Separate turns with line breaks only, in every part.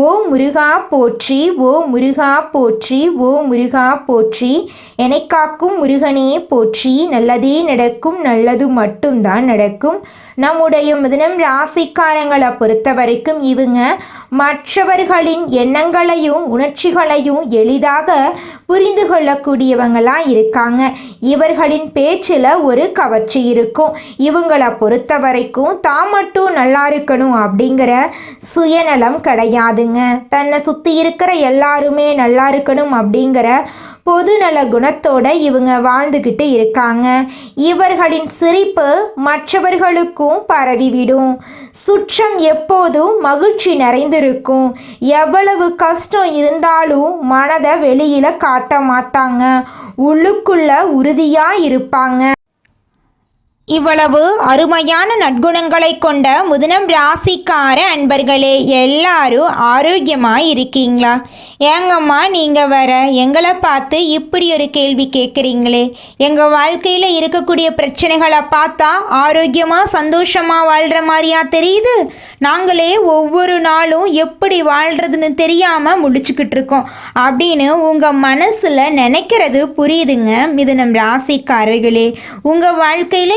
ஓ முருகா போற்றி ஓ முருகா போற்றி ஓ முருகா போற்றி. என்னை காக்கும் முருகனே போற்றி. நல்லதே நடக்கும் நல்லது மட்டும்தான் நடக்கும். நம்முடைய முதனம் ராசிக்காரங்களை பொறுத்த வரைக்கும் இவங்க மற்றவர்களின் எண்ணங்களையும் உணர்ச்சிகளையும் எளிதாக புரிந்து கொள்ளக்கூடியவங்களாக இருக்காங்க. இவர்களின் பேச்சில் ஒரு கவர்ச்சி இருக்கும். இவங்களை பொறுத்த வரைக்கும் தான் மட்டும் நல்லா இருக்கணும் அப்படிங்கிற சுயநலம் கிடையாது. கிடையாதுங்க தன்னை சுற்றி இருக்கிற எல்லாருமே நல்லா இருக்கணும் அப்படிங்கிற பொதுநல குணத்தோட இவங்க வாழ்ந்துக்கிட்டு இருக்காங்க. இவர்களின் சிரிப்பு மற்றவர்களுக்கும் பரவிவிடும். சுற்றம் எப்போதும் மகிழ்ச்சி நிறைந்திருக்கும். எவ்வளவு கஷ்டம் இருந்தாலும் மனதை வெளியில காட்ட மாட்டாங்க. உள்ளுக்குள்ள உறுதியா இருப்பாங்க. இவ்வளவு அருமையான நற்குணங்களை கொண்ட முதனம் ராசிக்கார அன்பர்களே எல்லாரும் ஆரோக்கியமாக இருக்கீங்களா? ஏங்கம்மா நீங்கள் வர எங்களை பார்த்து இப்படி ஒரு கேள்வி கேட்குறீங்களே. எங்கள் வாழ்க்கையில் இருக்கக்கூடிய பிரச்சனைகளை பார்த்தா ஆரோக்கியமாக சந்தோஷமாக வாழ்கிற மாதிரியா தெரியுது? நாங்களே ஒவ்வொரு நாளும் எப்படி வாழ்கிறதுன்னு தெரியாமல் முடிச்சுக்கிட்டு இருக்கோம். அப்படின்னு உங்கள் மனசில் நினைக்கிறது புரியுதுங்க மிதுனம் ராசிக்காரர்களே. உங்கள் வாழ்க்கையில்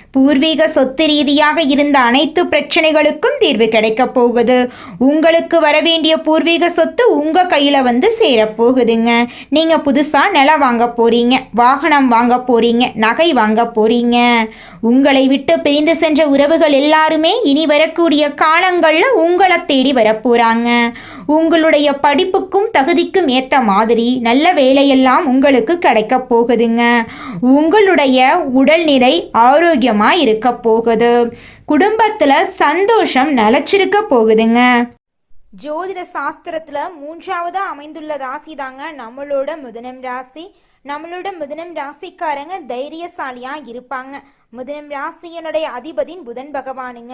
பூர்வீக சொத்து ரீதியாக இருந்த அனைத்து பிரச்சனைகளுக்கும் தீர்வு கிடைக்க போகுது. உங்களுக்கு வர வேண்டிய பூர்வீக சொத்து உங்க கையில வந்து சேரப்போகுதுங்க நீங்க புதுசா நிலம் வாங்க போறீங்க வாகனம் வாங்க போறீங்க நகை வாங்க போறீங்க. உங்களை விட்டு பிரிந்து சென்ற உறவுகள் எல்லாருமே இனி வரக்கூடிய காலங்களில் உங்களை தேடி வரப்போறாங்க உங்களுடைய படிப்புக்கும் தகுதிக்கும் ஏற்ற மாதிரி நல்ல வேலையெல்லாம் உங்களுக்கு கிடைக்க போகுதுங்க. உங்களுடைய உடல்நிலை ஆரோக்கியமாக இருக்க போகுது. குடும்பத்தில் சந்தோஷம் நிலச்சிருக்க போகுதுங்க. ஜோதிட சாஸ்திரத்தில் மூன்றாவதா அமைந்துள்ள ராசி தாங்க நம்மளோட முதனம் ராசி. நம்மளோட மிதுனம் ராசிக்காரங்க தைரியசாலியா இருப்பாங்க. மிதுனம் ராசியனுடைய அதிபதின் புதன் பகவானுங்க.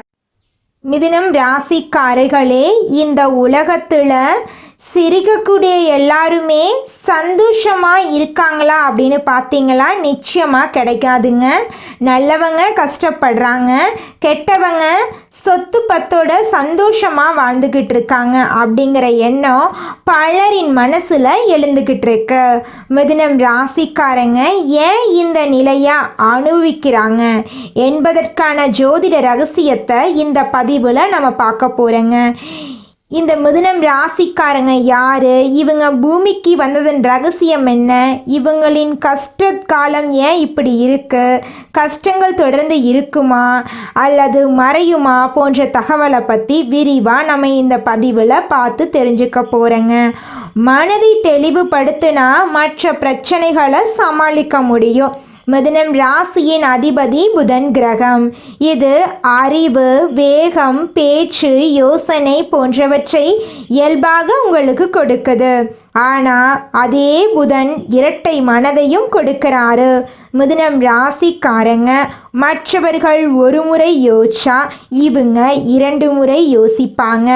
மிதினம் ராசிக்காரர்களே இந்த உலகத்தில் சிரிக்கக்கூடிய எல்லாருமே சந்தோஷமாக இருக்காங்களா அப்படின்னு பார்த்தீங்களா நிச்சயமாக கிடைக்காதுங்க. நல்லவங்க கஷ்டப்படுறாங்க. கெட்டவங்க சொத்து பத்தோட சந்தோஷமாக வாழ்ந்துக்கிட்டு இருக்காங்க அப்படிங்கிற எண்ணம் பலரின் மனசில் எழுந்துக்கிட்டு இருக்கு. மிதினம் ராசிக்காரங்க ஏன் இந்த நிலையை அனுபவிக்கிறாங்க என்பதற்கான ஜோதிட ரகசியத்தை இந்த பதிவில் நம்ம பார்க்க போகிறோங்க இந்த மிதுனம் ராசிக்காரங்க யாரு? இவங்க பூமிக்கு வந்ததன் ரகசியம் என்ன? இவங்களின் கஷ்ட காலம் ஏன் இப்படி இருக்கு? கஷ்டங்கள் தொடர்ந்து இருக்குமா? அல்லது மறையுமா? போன்ற தகவலை பற்றி விரிவாக நம்ம இந்த பதிவில் பார்த்து தெரிஞ்சுக்க போகிறோங்க மனதை தெளிவுபடுத்தினா மற்ற பிரச்சனைகளை சமாளிக்க முடியும். மிதுனம் ராசியின் அதிபதி புதன் கிரகம். இது அறிவு வேகம் பேச்சு யோசனை போன்றவற்றை இயல்பாக உங்களுக்கு கொடுக்குது. ஆனால் அதே புதன் இரட்டை மனதையும் கொடுக்கிறாரு. மிதுனம் ராசிக்காரங்க மற்றவர்கள் ஒரு முறை யோசிச்சா இவங்க இரண்டு முறை யோசிப்பாங்க.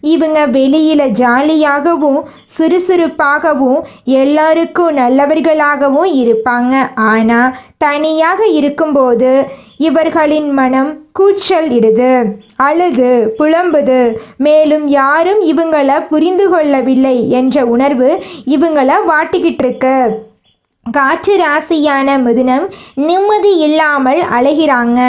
இவங்க வெளியில் ஜாலியாகவும் சுறுசுறுப்பாகவும் எல்லாருக்கும் நல்லவர்களாகவும் இருப்பாங்க. ஆனால் தனியாக இருக்கும்போது இவர்களின் மனம் கூச்சல் இடுது அழுது புலம்புது. மேலும் யாரும் இவங்களை புரிந்து கொள்ளவில்லை என்ற உணர்வு இவங்களை வாட்டிக்கிட்டு இருக்கு காற்று ராசியான மிதுனம் நிம்மதி இல்லாமல் அலைகிறாங்க.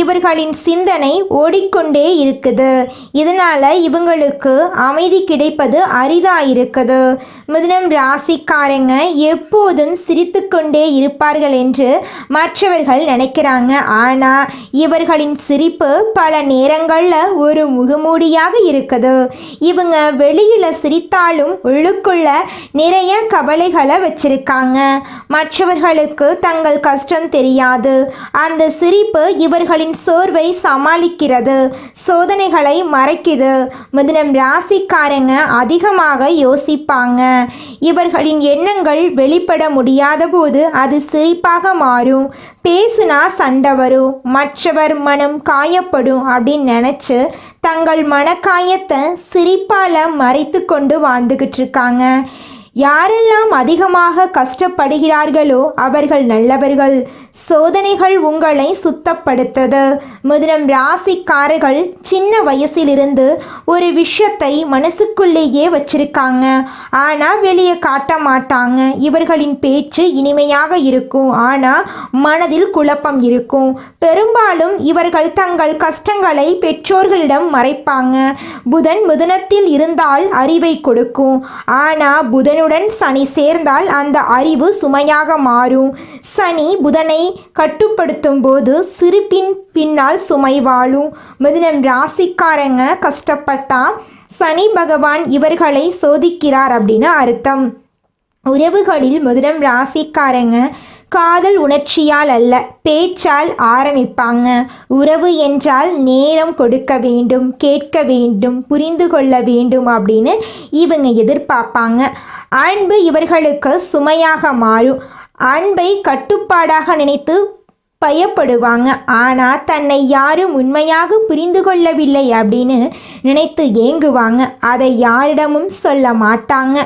இவர்களின் சிந்தனை ஓடிக்கொண்டே இருக்குது. இதனால் இவங்களுக்கு அமைதி கிடைப்பது அரிதாக இருக்குது. மிதுனம் ராசிக்காரங்க எப்போதும் சிரித்துக்கொண்டே இருப்பார்கள் என்று மற்றவர்கள் நினைக்கிறாங்க. ஆனால் இவர்களின் சிரிப்பு பல நேரங்களில் ஒரு முகமூடியாக இருக்குது. இவங்க வெளியில் சிரித்தாலும் உள்ளுக்குள்ள நிறைய கவலைகளை வச்சிருக்காங்க. மற்றவர்களுக்கு தங்கள் கஷ்டம் தெரியாது. அந்த சிரிப்பு இவர்களின் சோர்வை சமாளிக்கிறது. சோதனைகளை மறைக்குது. மிதனம் ராசிக்காரங்க அதிகமாக யோசிப்பாங்க. இவர்களின் எண்ணங்கள் வெளிப்பட முடியாத போது அது சிரிப்பாக மாறும். பேசுனா சண்டை வரும். மற்றவர் மனம் காயப்படும் அப்படின்னு நினச்சி தங்கள் மனக்காயத்தை சிரிப்பால் மறைத்து கொண்டு வாழ்ந்துக்கிட்டு இருக்காங்க. யாரெல்லாம் அதிகமாக கஷ்டப்படுகிறார்களோ அவர்கள் நல்லவர்கள். சோதனைகள் உங்களை சுத்தப்படுத்தது. மிதுனம் ராசிக்காரர்கள் சின்ன வயசிலிருந்து ஒரு விஷயத்தை மனசுக்குள்ளேயே வச்சிருக்காங்க. ஆனால் வெளியே காட்ட மாட்டாங்க. இவர்களின் பேச்சு இனிமையாக இருக்கும். ஆனால் மனதில் குழப்பம் இருக்கும். பெரும்பாலும் இவர்கள் தங்கள் கஷ்டங்களை பெற்றோர்களிடம் மறைப்பாங்க. புதன் மிதுனத்தில் இருந்தால் அறிவை கொடுக்கும். ஆனால் புதனுடன் சனி சேர்ந்தால் அந்த அறிவு சுமையாக மாறும். சனி புதனை கட்டுப்படுத்தும் போது சிரிப்பின் பின்னால் சுமை வாழும். மிதுனம் ராசிக்காரங்க கஷ்டப்பட்டா சனி பகவான் இவர்களை சோதிக்கிறார் அப்படின்னு அர்த்தம். உறவுகளில் மிதுனம் ராசிக்காரங்க காதல் உணர்ச்சியால் அல்ல பேச்சால் ஆரம்பிப்பாங்க. உறவு என்றால் நேரம் கொடுக்க வேண்டும் கேட்க வேண்டும் புரிந்து கொள்ள வேண்டும் அப்படின்னு இவங்க எதிர்பார்ப்பாங்க. அன்பு இவர்களுக்கு சுமையாக மாறும். அன்பை கட்டுப்பாடாக நினைத்து பயப்படுவாங்க. ஆனால் தன்னை யாரும் உண்மையாக புரிந்து கொள்ளவில்லை அப்படின்னு நினைத்து ஏங்குவாங்க. அதை யாரிடமும் சொல்ல மாட்டாங்க.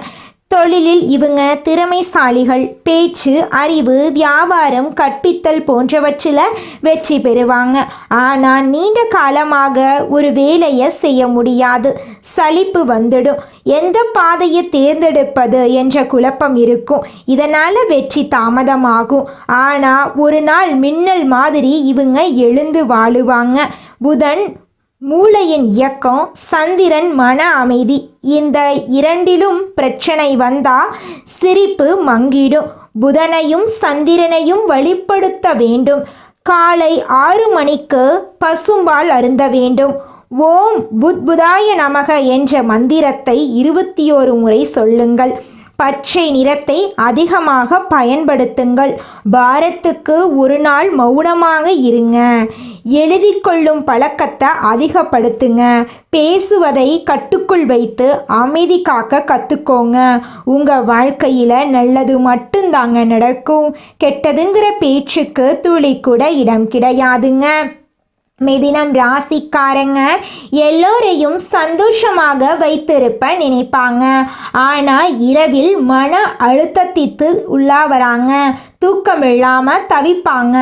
தொழிலில் இவங்க திறமைசாலிகள். பேச்சு அறிவு வியாபாரம் கற்பித்தல் போன்றவற்றில் வெற்றி பெறுவாங்க. ஆனால் நீண்ட காலமாக ஒரு வேலையை செய்ய முடியாது. சலிப்பு வந்துடும். எந்த பாதையை தேர்ந்தெடுப்பது என்ற குழப்பம் இருக்கும். இதனால் வெற்றி தாமதமாகும். ஆனால் ஒரு நாள் மின்னல் மாதிரி இவங்க எழுந்து வாழுவாங்க. புதன் மூளையின் இயக்கம் சந்திரன் மன அமைதி. இந்த இரண்டிலும் பிரச்சனை வந்தா சிரிப்பு மங்கிடும். புதனையும் சந்திரனையும் வழிப்படுத்த வேண்டும். காலை ஆறு மணிக்கு பசும்பால் அருந்த வேண்டும். ஓம் புத்புதாய நமக என்ற மந்திரத்தை இருபத்தி ஓரு முறை சொல்லுங்கள். பச்சை நிறத்தை அதிகமாக பயன்படுத்துங்கள். பாரத்துக்கு ஒரு நாள் மௌனமாக இருங்க. எழுதி கொள்ளும் பழக்கத்தை அதிகப்படுத்துங்க. பேசுவதை கட்டுக்குள் வைத்து அமைதி காக்க கற்றுக்கோங்க உங்கள் வாழ்க்கையில் நல்லது மட்டும்தாங்க நடக்கும். கெட்டதுங்கிற பேச்சுக்கு துளி கூட இடம் கிடையாதுங்க. மிதினம் ராசிக்காரங்க எல்லோரையும் சந்தோஷமாக வைத்திருப்ப நினைப்பாங்க. ஆனால் இரவில் மன அழுத்தத்திற்கு உள்ளாவறாங்க தூக்கம் இல்லாமல் தவிப்பாங்க.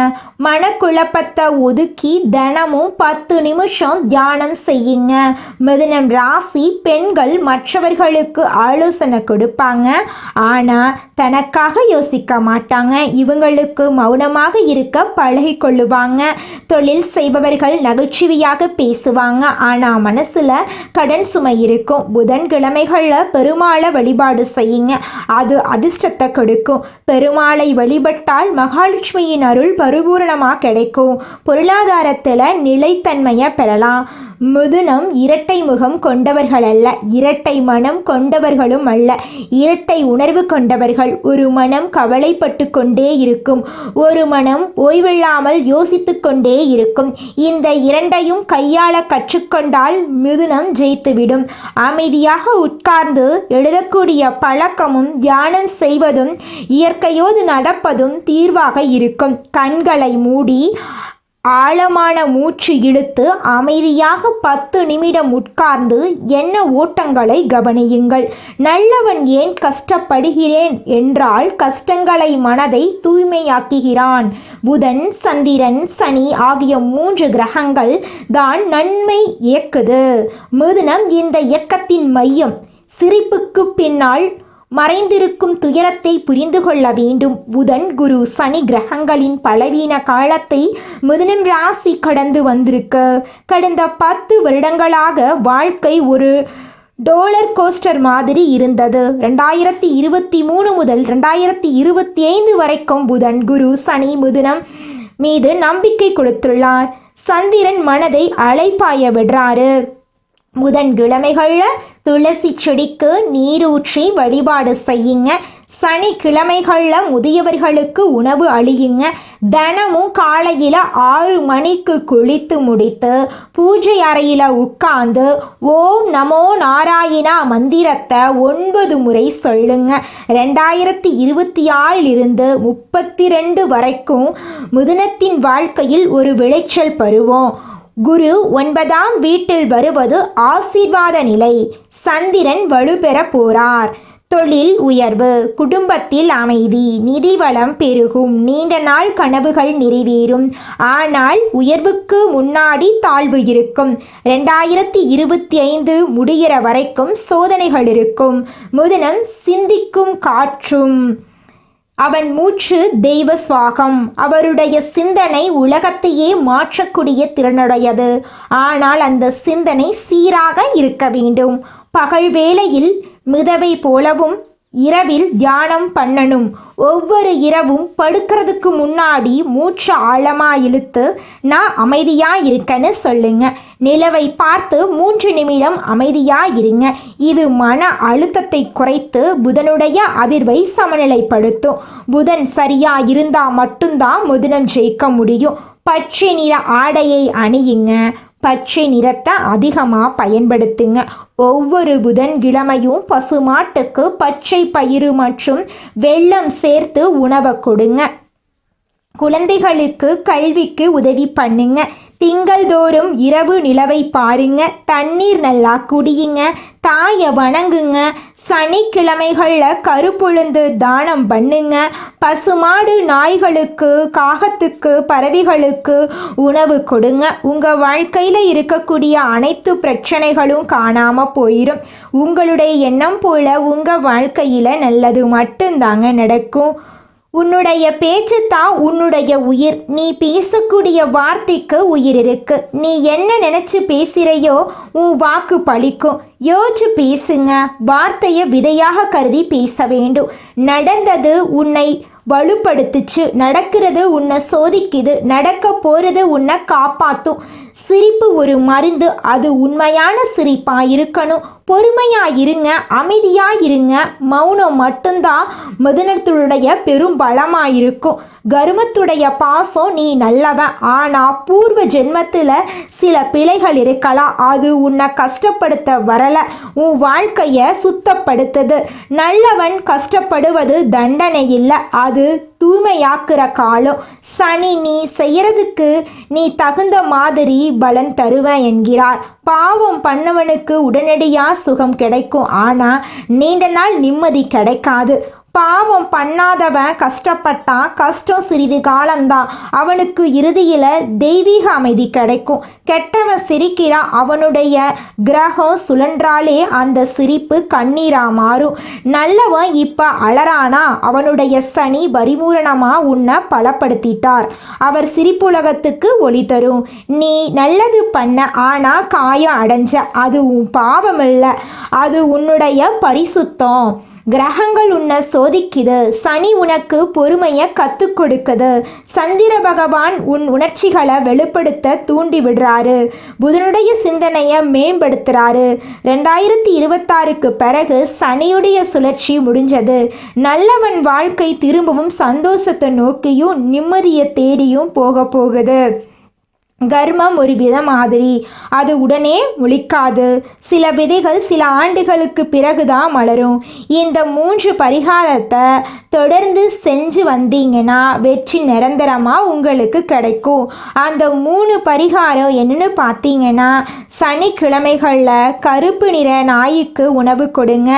மனக்குழப்பத்தை ஒதுக்கி தினமும் பத்து நிமிஷம் தியானம் செய்யுங்க. மிதுனம் ராசி பெண்கள் மற்றவர்களுக்கு ஆலோசனை கொடுப்பாங்க. ஆனால் தனக்காக யோசிக்க மாட்டாங்க. இவங்களுக்கு மௌனமாக இருக்க பழகி கொள்ளுவாங்க. தொழில் செய்பவர்கள் நகைச்சுவையாக பேசுவாங்க. ஆனால் மனசில் கடன் சுமை இருக்கும். புதன்கிழமைகளில் பெருமாளை வழிபாடு செய்யுங்க. அது அதிர்ஷ்டத்தை கொடுக்கும். பெருமாளை வழிபாடு வழிபட்டால் மகாலட்சுமியின் அருள் பரிபூரணமாக கிடைக்கும். பொருளாதாரத்தில் நிலைத்தன்மையை பெறலாம். முதுனம் இரட்டை முகம் கொண்டவர்கள் அல்ல. இரட்டை மனம் கொண்டவர்களும் அல்ல. இரட்டை உணர்வு கொண்டவர்கள். ஒரு மனம் கவலைப்பட்டு கொண்டே இருக்கும். ஒரு மனம் ஓய்வில்லாமல் யோசித்து கொண்டே இருக்கும். இந்த இரண்டையும் கையாள கற்றுக்கொண்டால் மிதுனம் ஜெயித்துவிடும். அமைதியாக உட்கார்ந்து எழுதக்கூடிய பழக்கமும் தியானம் செய்வதும் இயற்கையோடு நடப்பதும் தீர்வாக இருக்கும். கண்களை மூடி ஆழமான மூச்சு இழுத்து அமைதியாக பத்து நிமிடம் உட்கார்ந்து என்ன ஓட்டங்களை கவனியுங்கள். நல்லவன் ஏன் கஷ்டப்படுகிறேன் என்றால் கஷ்டங்களை மனதை தூய்மையாக்குகிறான். புதன் சந்திரன் சனி ஆகிய மூன்று கிரகங்கள் தான் நன்மை இயக்குது. மிதுனம் இந்த இயக்கத்தின் மையம். சிரிப்புக்கு பின்னால் மறைந்திருக்கும் துயரத்தை புரிந்து கொள்ள வேண்டும். புதன் குரு சனி கிரகங்களின் பலவீன காலத்தை மிதுனம் ராசி கடந்து வந்திருக்கு. கடந்த பத்து வருடங்களாக வாழ்க்கை ஒரு டோலர் கோஸ்டர் மாதிரி இருந்தது. ரெண்டாயிரத்தி இருபத்தி மூணு முதல் ரெண்டாயிரத்தி இருபத்தி ஐந்து வரைக்கும் புதன் குரு சனி மிதுனம் மீது நம்பிக்கை கொடுத்துள்ளார். சந்திரன் மனதை அலைப்பாய விடுறாரு புதன்கிழமைகளில் துளசி செடிக்கு நீரூற்றி வழிபாடு செய்யுங்க. சனிக்கிழமைகளில் முதியவர்களுக்கு உணவு அழியுங்க தினமும் காலையில் ஆறு மணிக்கு குளித்து முடித்து பூஜை அறையில் உட்கார்ந்து ஓம் நமோ நாராயணா மந்திரத்தை ஒன்பது முறை சொல்லுங்க. ரெண்டாயிரத்தி இருபத்தி ஆறிலிருந்து முப்பத்தி ரெண்டு வரைக்கும் மிதுனத்தின் வாழ்க்கையில் ஒரு விளைச்சல் பருவம். குரு ஒன்பதாம் வீட்டில் வருவது ஆசீர்வாத நிலை. சந்திரன் வலுப்பெற போறார். தொழில் உயர்வு. குடும்பத்தில் அமைதி. நிதி வளம் பெருகும். நீண்ட நாள் கனவுகள் நிறைவேறும். ஆனால் உயர்வுக்கு முன்னாடி தாழ்வு இருக்கும். ரெண்டாயிரத்தி இருபத்தி ஐந்து முடிகிற வரைக்கும் சோதனைகள் இருக்கும். முதலம் சிந்திக்கும் காற்றும். அவன் மூச்சு தெய்வ சுவாகம். அவருடைய சிந்தனை உலகத்தையே மாற்றக்கூடிய திறனுடையது. ஆனால் அந்த சிந்தனை சீராக இருக்க வேண்டும். பகல் வேளையில் மிதவை போலவும் இரவில் தியானம் பண்ணணும். ஒவ்வொரு இரவும் படுக்கிறதுக்கு முன்னாடி மூச்சு ஆழமாக இழுத்து நான் அமைதியாக இருக்கேன்னு சொல்லுங்கள் நிலவை பார்த்து மூன்று நிமிடம் அமைதியாக இருங்க இது மன அழுத்தத்தை குறைத்து புதனுடைய அதிர்வை சமநிலைப்படுத்தும். புதன் சரியாக இருந்தால் மட்டும்தான் முதனம் ஜெயிக்க முடியும். பச்சை நிற ஆடையை அணியுங்க. பச்சை நிறத்தை அதிகமாக பயன்படுத்துங்க. ஒவ்வொரு புதன்கிழமையும் பசுமாட்டுக்கு பச்சை பயிறு மற்றும் வெள்ளம் சேர்த்து உணவை கொடுங்க. குழந்தைகளுக்கு கல்விக்கு உதவி பண்ணுங்க. திங்கள்தோறும் இரவு நிலவை பாருங்க தண்ணீர் நல்லா குடியுங்க தாயை வணங்குங்க சனிக்கிழமைகளில் கருப்புழுந்து தானம் பண்ணுங்க பசுமாடு நாய்களுக்கு காகத்துக்கு பறவைகளுக்கு உணவு கொடுங்க. உங்கள் வாழ்க்கையில் இருக்கக்கூடிய அனைத்து பிரச்சனைகளும் காணாமல் போயிடும் உங்களுடைய எண்ணம் போல் உங்கள் வாழ்க்கையில் நல்லது மட்டும்தாங்க நடக்கும். உன்னுடைய பேச்சு தான் உன்னுடைய உயிர். நீ பேசக்கூடிய வார்த்தைக்கு உயிர் இருக்கு நீ என்ன நினச்சி பேசுகிறையோ உன் வாக்கு பழிக்கும். யோசிச்சு பேசுங்க. வார்த்தையை விதையாக கருதி பேச வேண்டும். நடந்தது உன்னை வலுப்படுத்துச்சு. நடக்கிறது உன்னை சோதிக்குது. நடக்க போகிறது உன்னை காப்பாற்றும் சிரிப்பு ஒரு மருந்து. அது உண்மையான சிரிப்பாக இருக்கணும் பொறுமையாக இருங்க அமைதியாக இருங்க மௌனம் மட்டும்தான் மிதனத்துடைய பெரும் பலமாக இருக்கும் கருமத்துடைய பாசம் நீ நல்லவன் ஆனால் பூர்வ ஜென்மத்தில் சில பிழைகள் இருக்கலாம். அது உன்னை கஷ்டப்படுத்த வரல. உன் வாழ்க்கையை சுத்தப்படுத்துது. நல்லவன் கஷ்டப்படுவது தண்டனை இல்லை. அது தூய்மையாக்குற காலம். சனி நீ செய்யறதுக்கு நீ தகுந்த மாதிரி பலன் தருவேன் என்கிறார். பாவம் பண்ணவனுக்கு உடனடியாக சுகம் கிடைக்கும். ஆனால் நீண்ட நாள் நிம்மதி கிடைக்காது. பாவம் பண்ணாதவன் கஷ்டப்பட்டான். கஷ்டம் சிறிது காலம்தான். அவனுக்கு இறுதியில் தெய்வீக அமைதி கிடைக்கும். கெட்டவன் சிரிக்கிறான். அவனுடைய கிரகம் சுழன்றாலே அந்த சிரிப்பு கண்ணீராக மாறும். நல்லவன் இப்போ அலறானா? அவனுடைய சனி பரிமூரணமாக உன்னை பலப்படுத்திட்டார். அவர் சிரிப்புலகத்துக்கு ஒளி தரும். நீ நல்லது பண்ண ஆனால் காயம் அடைஞ்ச. அது உன் பாவம் இல்லை அது உன்னுடைய பரிசுத்தம். கிரகங்கள் உன்னை சோதிக்குது. சனி உனக்கு பொறுமையை கற்றுக் கொடுக்குது. சந்திர பகவான் உன் உணர்ச்சிகளை வெளிப்படுத்த தூண்டி விடுறாரு. புதனுடைய சிந்தனையை மேம்படுத்துறாரு. ரெண்டாயிரத்தி இருபத்தாறுக்கு பிறகு சனியுடைய சுழற்சி முடிஞ்சது. நல்லவன் வாழ்க்கை திரும்பவும் சந்தோஷத்தை நோக்கியும் நிம்மதியை தேடியும் போக போகுது. கர்மம் ஒரு வித மாதிரி. அது உடனே முழிக்காது. சில விதைகள் சில ஆண்டுகளுக்கு பிறகுதான் மலரும். இந்த மூன்று பரிகாரத்தை தொடர்ந்து செஞ்சு வந்தீங்கன்னா வெற்றி நிரந்தரமாக உங்களுக்கு கிடைக்கும். அந்த மூணு பரிகாரம் என்னென்னு பார்த்தீங்கன்னா சனிக்கிழமைகளில் கருப்பு நிற நாய்க்கு உணவு கொடுங்க.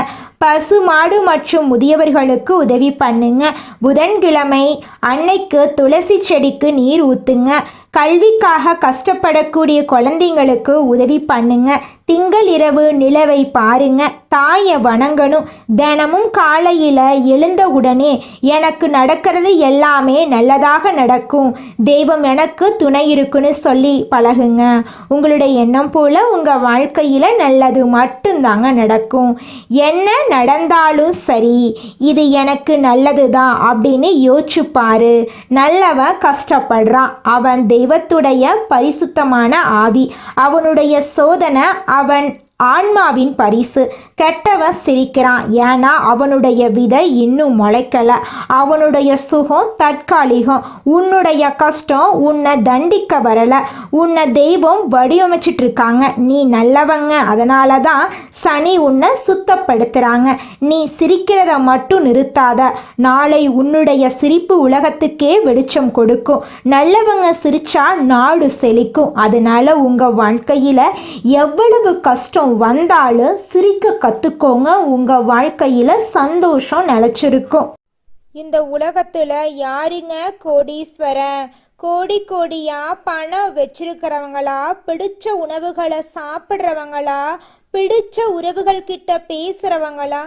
பசு மாடு மற்றும் முதியவர்களுக்கு உதவி பண்ணுங்க. புதன்கிழமை அன்னைக்கு துளசி செடிக்கு நீர் ஊற்றுங்க கல்விக்காக கஷ்டப்படக்கூடிய குழந்தைங்களுக்கு உதவி பண்ணுங்க. திங்கள் இரவு நிலவை பாருங்க. தாயை வணங்கணும். தினமும் காலையில் எழுந்த உடனே எனக்கு நடக்கிறது எல்லாமே நல்லதாக நடக்கும். தெய்வம் எனக்கு துணை இருக்குன்னு சொல்லி பழகுங்க. உங்களுடைய எண்ணம் போல் உங்கள் வாழ்க்கையில் நல்லது மட்டும்தாங்க நடக்கும். என்ன நடந்தாலும் சரி இது எனக்கு நல்லது தான் அப்படின்னு யோசிச்சு பாரு நல்லவன் கஷ்டப்படுறான். அவன் தெய்வத்துடைய பரிசுத்தமான ஆவி. அவனுடைய சோதனை அவன் ஆன்மாவின் பரிசு. கெட்டவன் சிரிக்கிறான். ஏன்னா அவனுடைய விதை இன்னும் முளைக்கல. அவனுடைய சுகம் தற்காலிகம். உன்னுடைய கஷ்டம் உன்னை தண்டிக்க வரல. உன்னை தெய்வம் வடிவமைச்சிட்டு இருக்காங்க நீ நல்லவங்க. அதனால தான் சனி உன்னை சுத்தப்படுத்துகிறாங்க நீ சிரிக்கிறத மட்டும் நிறுத்தாத. நாளை உன்னுடைய சிரிப்பு உலகத்துக்கே வெளிச்சம் கொடுக்கும். நல்லவங்க சிரிச்சா நாடு செழிக்கும். அதனால உங்கள் வாழ்க்கையில் எவ்வளவு கஷ்டம் வந்தாலும் சிரிக்க கற்றுக்கோங்க உங்கள் வாழ்க்கையில் சந்தோஷம் நிலச்சிருக்கும்.
இந்த உலகத்துல யாருங்க கோடீஸ்வரன்? கோடி கோடியா பணம் வச்சிருக்கிறவங்களா? பிடிச்ச உணவுகளை சாப்பிட்றவங்களா? பிடிச்ச உறவுகள் கிட்ட பேசுறவங்களா?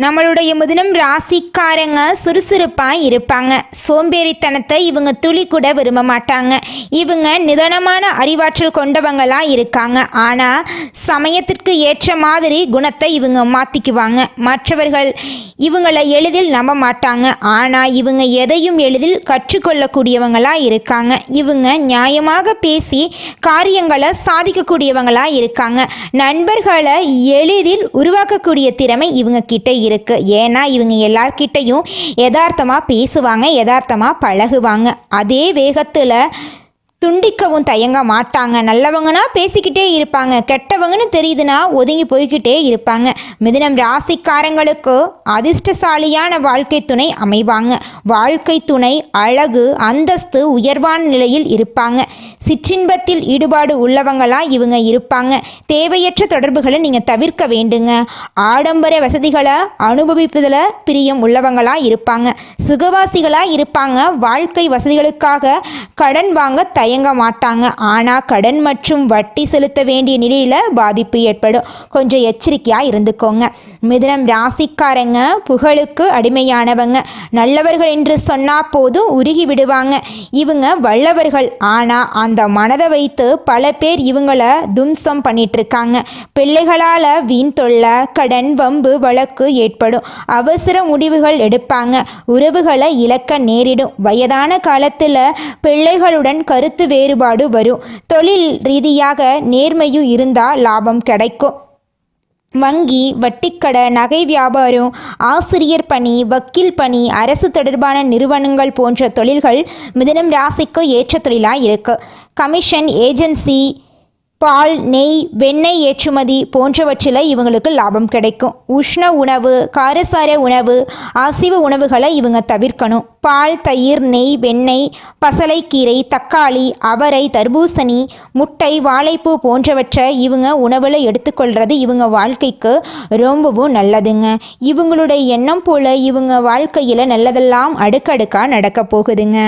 நம்மளுடைய முதினம் ராசிக்காரங்க சுறுசுறுப்பாக இருப்பாங்க. சோம்பேறித்தனத்தை இவங்க துளி கூட விரும்ப மாட்டாங்க. இவங்க நிதானமான அறிவாற்றல் கொண்டவங்களாக இருக்காங்க. ஆனால் சமயத்திற்கு ஏற்ற மாதிரி குணத்தை இவங்க மாற்றிக்குவாங்க மற்றவர்கள் இவங்களை எளிதில் நம்ப மாட்டாங்க. ஆனால் இவங்க எதையும் எளிதில் கற்றுக்கொள்ளக்கூடியவங்களாக இருக்காங்க. இவங்க நியாயமாக பேசி காரியங்களை சாதிக்கக்கூடியவங்களாக இருக்காங்க. நண்பர்களை எளிதில் உருவாக்கக்கூடிய திறமை இவங்க கிட்ட இருக்கு. ஏன்னா இவங்க எல்லார்கிட்டையும் யதார்த்தமாக பேசுவாங்க யதார்த்தமாக பழகுவாங்க. அதே வேகத்தில் துண்டிக்கவும் தயங்க மாட்டாங்க. நல்லவங்கன்னா பேசிக்கிட்டே இருப்பாங்க. கெட்டவங்கன்னு தெரியுதுன்னா ஒதுங்கி போய்கிட்டே இருப்பாங்க. மிதினம் ராசிக்காரங்களுக்கு அதிர்ஷ்டசாலியான வாழ்க்கை துணை அமைவாங்க. வாழ்க்கை துணை அழகு அந்தஸ்து உயர்வான நிலையில் இருப்பாங்க. சிற்றின்பத்தில் ஈடுபாடு உள்ளவங்களாக இவங்க இருப்பாங்க. தேவையற்ற தொடர்புகளை நீங்கள் தவிர்க்க வேண்டுங்க. ஆடம்பர வசதிகளை அனுபவிப்பதில் பிரியம் உள்ளவங்களாக இருப்பாங்க. சுகவாசிகளாக இருப்பாங்க. வாழ்க்கை வசதிகளுக்காக கடன் வாங்க தயங்க மாட்டாங்க. ஆனால் கடன் மற்றும் வட்டி செலுத்த வேண்டிய நிலையில் பாதிப்பு ஏற்படும். கொஞ்சம் எச்சரிக்கையாக இருந்துக்கோங்க. மிதனம் ராசிக்காரங்க புகழுக்கு அடிமையானவங்க. நல்லவர்கள் என்று சொன்னால் போதும் உருகி விடுவாங்க. இவங்க வல்லவர்கள். ஆனால் அந்த மனதை வைத்து பல பேர் இவங்கள தும்சம் பண்ணிகிட்ருக்காங்க பிள்ளைகளால் வீண் தொல்லை கடன் வம்பு வழக்கு ஏற்படும். அவசர முடிவுகள் எடுப்பாங்க. உறவுகளை இழக்க நேரிடும். வயதான காலத்தில் பிள்ளைகளுடன் கருத்து வேறுபாடு வரும். தொழில் ரீதியாக நேர்மையும் இருந்தால் லாபம் கிடைக்கும். வங்கி வட்டிக்கடை நகை வியாபாரம் ஆசிரியர் பணி வக்கீல் பணி அரசு தொடர்பான நிறுவனங்கள் போன்ற தொழில்கள் மிதனம் ராசிக்கு ஏற்ற தொழிலாக இருக்கு. கமிஷன் ஏஜென்சி பால் நெய் வெண்ணெய் ஏற்றுமதி போன்றவற்றில் இவங்களுக்கு லாபம் கிடைக்கும். உஷ்ண உணவு காரசார உணவு அசைவ உணவுகளை இவங்க தவிர்க்கணும். பால் தயிர் நெய் வெண்ணெய் பசலைக்கீரை தக்காளி அவரை தர்பூசணி முட்டை வாழைப்பூ போன்றவற்றை இவங்க உணவில் எடுத்துக்கொள்கிறது இவங்க வாழ்க்கைக்கு ரொம்பவும் நல்லதுங்க. இவங்களுடைய எண்ணம் போல் இவங்க வாழ்க்கையில் நல்லதெல்லாம் அடுக்கடுக்காக நடக்க போகுதுங்க.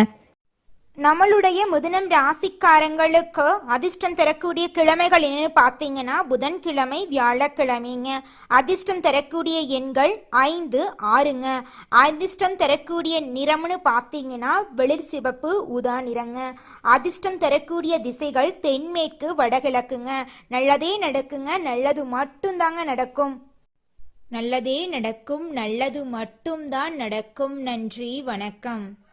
நம்மளுடைய முதனம் ராசிக்காரங்களுக்கு அதிர்ஷ்டம் தரக்கூடிய கிழமைகள் என்னன்னு பார்த்தீங்கன்னா புதன்கிழமை வியாழக்கிழமைங்க. அதிர்ஷ்டம் தரக்கூடிய எண்கள் ஐந்து ஆறுங்க. அதிர்ஷ்டம் தரக்கூடிய நிறம்னு பார்த்தீங்கன்னா வெளிர் சிவப்பு ஊதா நிறங்க. அதிர்ஷ்டம் தரக்கூடிய திசைகள் தென்மேற்கு வடகிழக்குங்க. நல்லதே நடக்குங்க நல்லது மட்டும்தாங்க நடக்கும். நல்லதே நடக்கும் நல்லது மட்டும்தான் நடக்கும். நன்றி வணக்கம்.